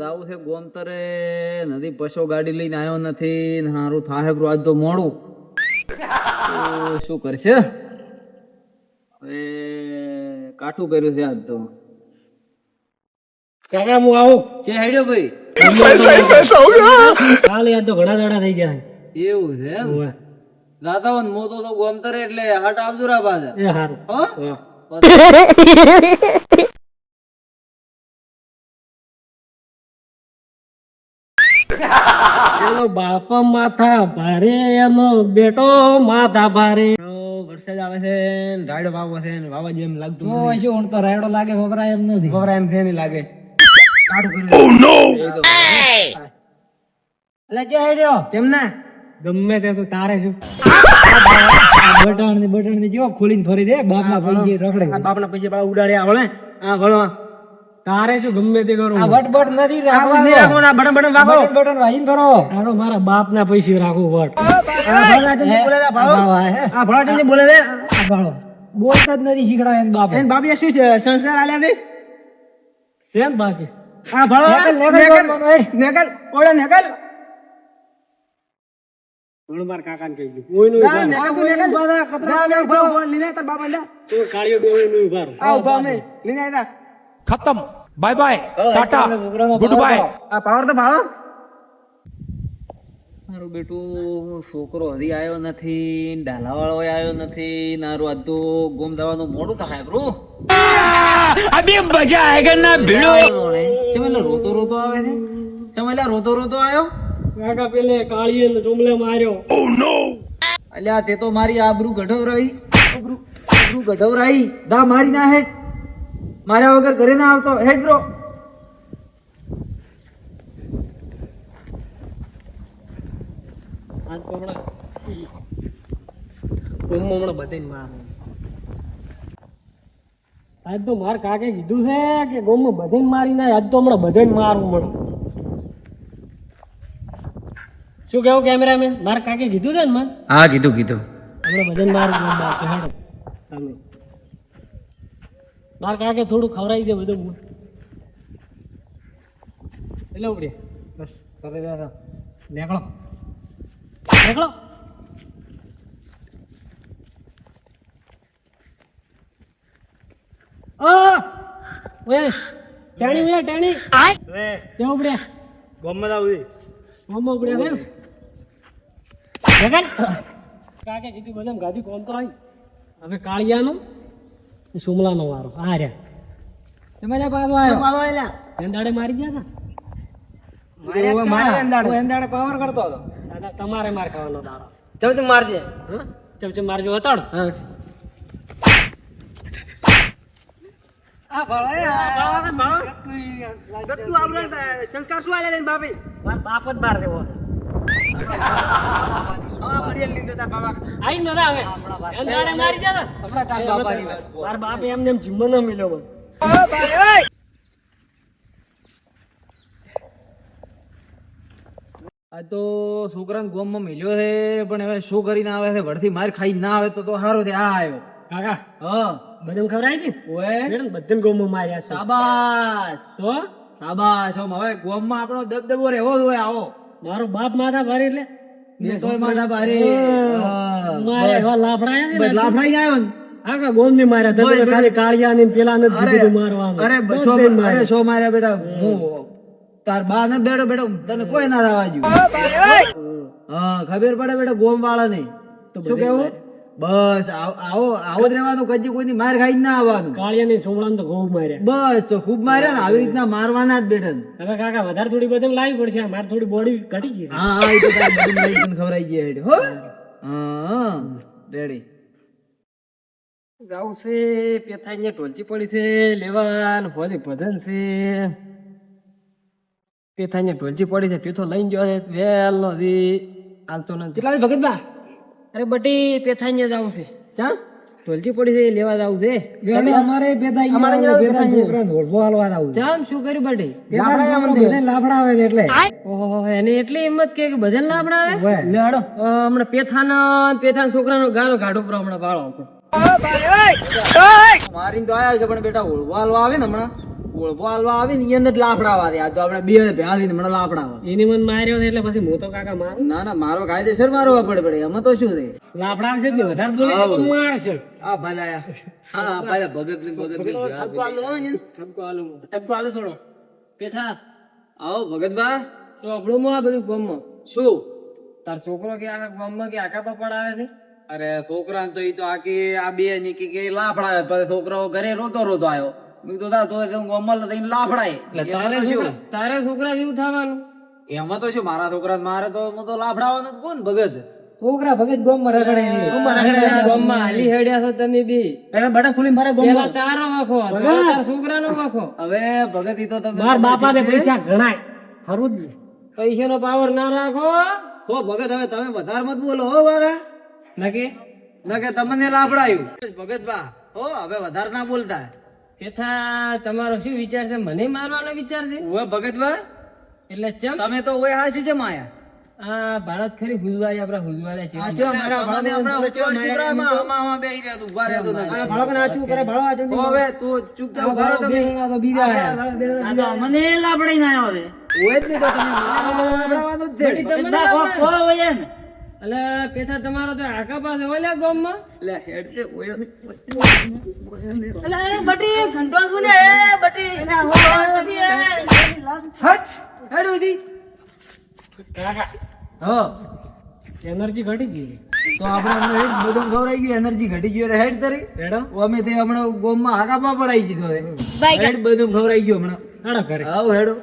જાવું છે ગોમતરે. નદી પશો ગાડી લઈને આવ્યો નથી ને હારું થાહે બ્રો આજ તો મોડું. શું કરશે? હવે કાઠું કર્યું છે આજ તો. કાકા હું આવું. જે હેડ્યો ભાઈ. કાલે આજ તો ઘણા દાડા થઈ ગયા એવું છે એમ? ઓવે. જાતા હો ને મો તો તો ગોમતરે એટલે હાટ આવજો રા પાછા. એ હારું. હો? એનો બાપ માથા ભારે એનો બેટો માથા ભારે. વરસાદ આવે છે ને રાયડો વાવો છે વાવા જેમ લાગતું તો શું હું તો રાયડો લાગે વપરાય એમ નથી. ખબર એમ છે નહીં લાગે. કાઠું કર્યું એટલે જે હેડ્યો કેમ ના. ગમે તે તું તારે છું બટનની બટનની જેવો ખોલીને ફરી દે બાપ ના બાપ રખડે. પછી બાપના પૈસે ઉડાડ્યા વળે આ ભણો તારે શું ગમે તે કરો? આ વટ બટ નથી રાખવા નહીં રાખો ને બટન બટન વાગો બટન બટન વાજીને ફરો. તારો મારા બાપ ના પૈસે રાખો વટ. આ ભણા ચમચી બોલે દે ભાળો. ભાળો, આ ભણા ચમચી બોલે દે આ ભાળો. બોલતા જ નથી શીખડાય એન બાપ. એન બાપીએ શું છે સંસાર આલ્યા દે સેમ બાકી. આ ભણો નેકલ, નેકલ, ઓળે નેકલ. હું કાકા ને કહી દઉં. કોઈનું ના. ના, ના, ઊભા, લીધા તારા તું કાળીઓ ગોળીનું ઊભા રહો. આ ઊભા અમે, લીધા ખતમ. Bye bye tata. Good bye આ પાવર તો પાવર મારું બેટું છોકરો હજી આવ્યો નથી ઢાલાવાળો આવ્યો નથી નારું આધું ગુમ થવાનું મોડું થાય બ્રો. અભી મજા આયગા ના ભીડો? ચમેલા રોતો રોતો આવે છે ચમેલા રોતો રોતો આવ્યો કાકા પેલે કાળીએ જુમલે માર્યો. Oh, ઓ નો અલ્યા તે તો મારી આબરૂ ગઢવરાઈ. આબરૂ આબરૂ ગઢવરાઈ. દા મારી ના હેઠ. માર્યા વગર ઘરે ના આવતો. હેડ બ્રો આજ તો મારે. માર કાકે કીધું છે કે ગોમમાં બધાને મારી નાય આજ તો હમણાં બધાને મારવું મળે શું કેવું કેમેરામેન માર કાકે કીધું છે ને મને? હા કીધું કીધું. હમણાં ભજન મારું ગોમ બાપ હેડો. તમે. માર કાકે થોડું ખવડાવી દે બધું બોલ એટલે ઉપડે. બસ તમે નીકળો. નીકળો. વેશ ટેણી વે ટેણી. તે ઉપડે. ગમે તાવ મોમો ઉપડે કેમ નીકળ. કાકે કીધું બધા ગાદી કોમ તો આવી હવે કાળિયાનું ને સુમલાનો વારો આ રહ્યા તમે લે પાછો આવ્યો મારી ગયા હતા મારે એંદાડે એંદાડે પાવર કરતો હતો દાદા તમારે માર ખાવાનો દાડો ચમ મારશે ચમચમ મારજો આપણે સંસ્કાર શું આલે ને બાપી માર બાપ જ માર દેવો તા. જીમ્મો ન મિલ્યો છે પણ હવે શું કરીને આવે છે વળથી માર ખાઈ ના આવે તો તો સારું છે આ આવ્યો કાકા હા. બધાને ખવડાવી હતી? ઓએ. મેડમ બધાને ગોમમાં માર્યા શાબાશ. તો? શાબાશ. હવે ગોમમાં આપણો દબદબો રહેવો જ હોય આવો. મારો બાપ માથા ભારે એટલે? માથા ભારે. મારે એવા ને ને? આખા ગોમની માર્યા? તમે ખાલી કાળિયા ને પેલા ને કીધું મારવાનું. અરે સો અરે સો માર્યા બેટા. હું તાર બા ને બેઠો બેઠો તને કોઈ ના થવા હા ખબર પડે બેટા ગોમ વાળા ને શું કેવું બસ આવ- આવો જ રહેવાનું કદી કોઈની માર ખાઈ જ ના આવવાનું. કાળિયા ની સોમડા તો ખૂબ માર્યા. બસ તો ખૂબ માર્યા ને આવી રીતના મારવાના જ બેઠા ને. હવે કાકા વધારે થોડી બધું લાવી પડશે મારે થોડી બોડી ઘટી ગઈ. હા હા એ તો તારે બધું લઈ તને ખવડાવી ગયા હેડ હો. હા રેડી. ગાઉ છે પેથાઈ ને ઢોલચી પડી છે લેવાન હોલી ભજન છે. પેથાઈ ને ઢોલચી પડી છે પેથો લઈને ગયો છે નો દી. હાલતો નથી. કેટલા ભગત બા અરે બટી પેથાઈ જાવ છે. ચા પડી છે લેવા જાવ છે. અમારે પેથાઈ અમારે જેવા હાલવા આવું જામ શું કર્યું બટી? લાફડાવે છે એટલે. ઓહો એને એટલી હિંમત કે ભજન ના આવે? ઓય. લે હાડો. હમણાં પેથાના પેથાના છોકરાનો ગાળો ગાઢો પર હમણાં બાળો. મારીને તો આયા છે પણ બેટા ઓળવાલો આવે ને હમણાં. ઓળપો હાલવા આવી ને એને જ લાફડાવા દે. તો આપણે બે ભેળા થઈને મને લાફડાવા એની મને માર્યો એટલે પછી હું તો કાકા મારું. ના ના મારો કાયદેસર મારવા પડે પડે. એમાં તો શું છે? લાફડા આવશે ને વધારે બોલે તો મારશે. આ ભલા હા હા ભલા ભગત ને ભગત ને ઠપકો આલો છોડો. પેથા આવો ભગત બા ચોપડું માં બધું ગમમાં. શું? તાર છોકરો કે આખા ગામમાં કે આખા પર પડાવે છે? અરે છોકરા તો ઈ તો આખી આ બે ની કે લાફડા છોકરો ઘરે રોતો રોતો આવ્યો મેં તો તો અમલ થઈને લાફડાય. તારે છોકરા તારે છોકરા જેવું થવાનું? એમાં તો શું મારા છોકરા મારે તો હું તો લાફડાવાનો જ કોણ ભગત? છોકરા ભગત ગોમમાં રગડે ગામમાં હાલી હેડ્યા છો તમે બી. પેલા બટન ખુલી મારે પેલા તારો વખો તાર છોકરાનો વખો હવે ભગત ઈ તો તમે માર બાપા ને પૈસા ગણાય ખરું જ પૈસા નો પાવર ના રાખો. હો ભગત હવે તમે વધારે મત બોલો હો મારા નકે નકે કે તમને લાફડાયું. ભગત બા હો હવે વધારે ના બોલતા. કેથા તમારો શું વિચાર છે? મને મારવાનો વિચાર છે? ઓવે ભગત એટલે ચમ? તમે તો ઓય હાસી છે માયા. આ ભારત ખરી હુજવાડી આપડા હુજવાડે છે. તમને હમણાં ચોર છીપરામાં આમાં આમાં બેહી રહ્યા તું, ઊભા રહ્યા તું નથી. ભાળો પણ આચું કરે ભાળો આચું હવે તું ચૂપ ઊભા રહો તમે તો બીજા આ તો મને લાફડાઈ ના આવે. ઓય જ ને તો તમે મારા લાફડાવાનું જ છે. એટલે પેથા તમારો તો આખા પાસે ઓલ્યા ગામમાં. લે હેડ કે ઓય નહીં. હટ હેડ ઉધી. હો. એનર્જી ઘટી ગઈ. તો આપણે હમણાં હેડ બધું ખવરાઈ ગયું એનર્જી ઘટી ગયું તો હેડ તરી. હેડો. અમે તે હમણાં ગોમમાં પા પડાઈ દીધો હેડ બધું ખવરાઈ ગયું હમણાં. હેડો કરે આવ હેડો.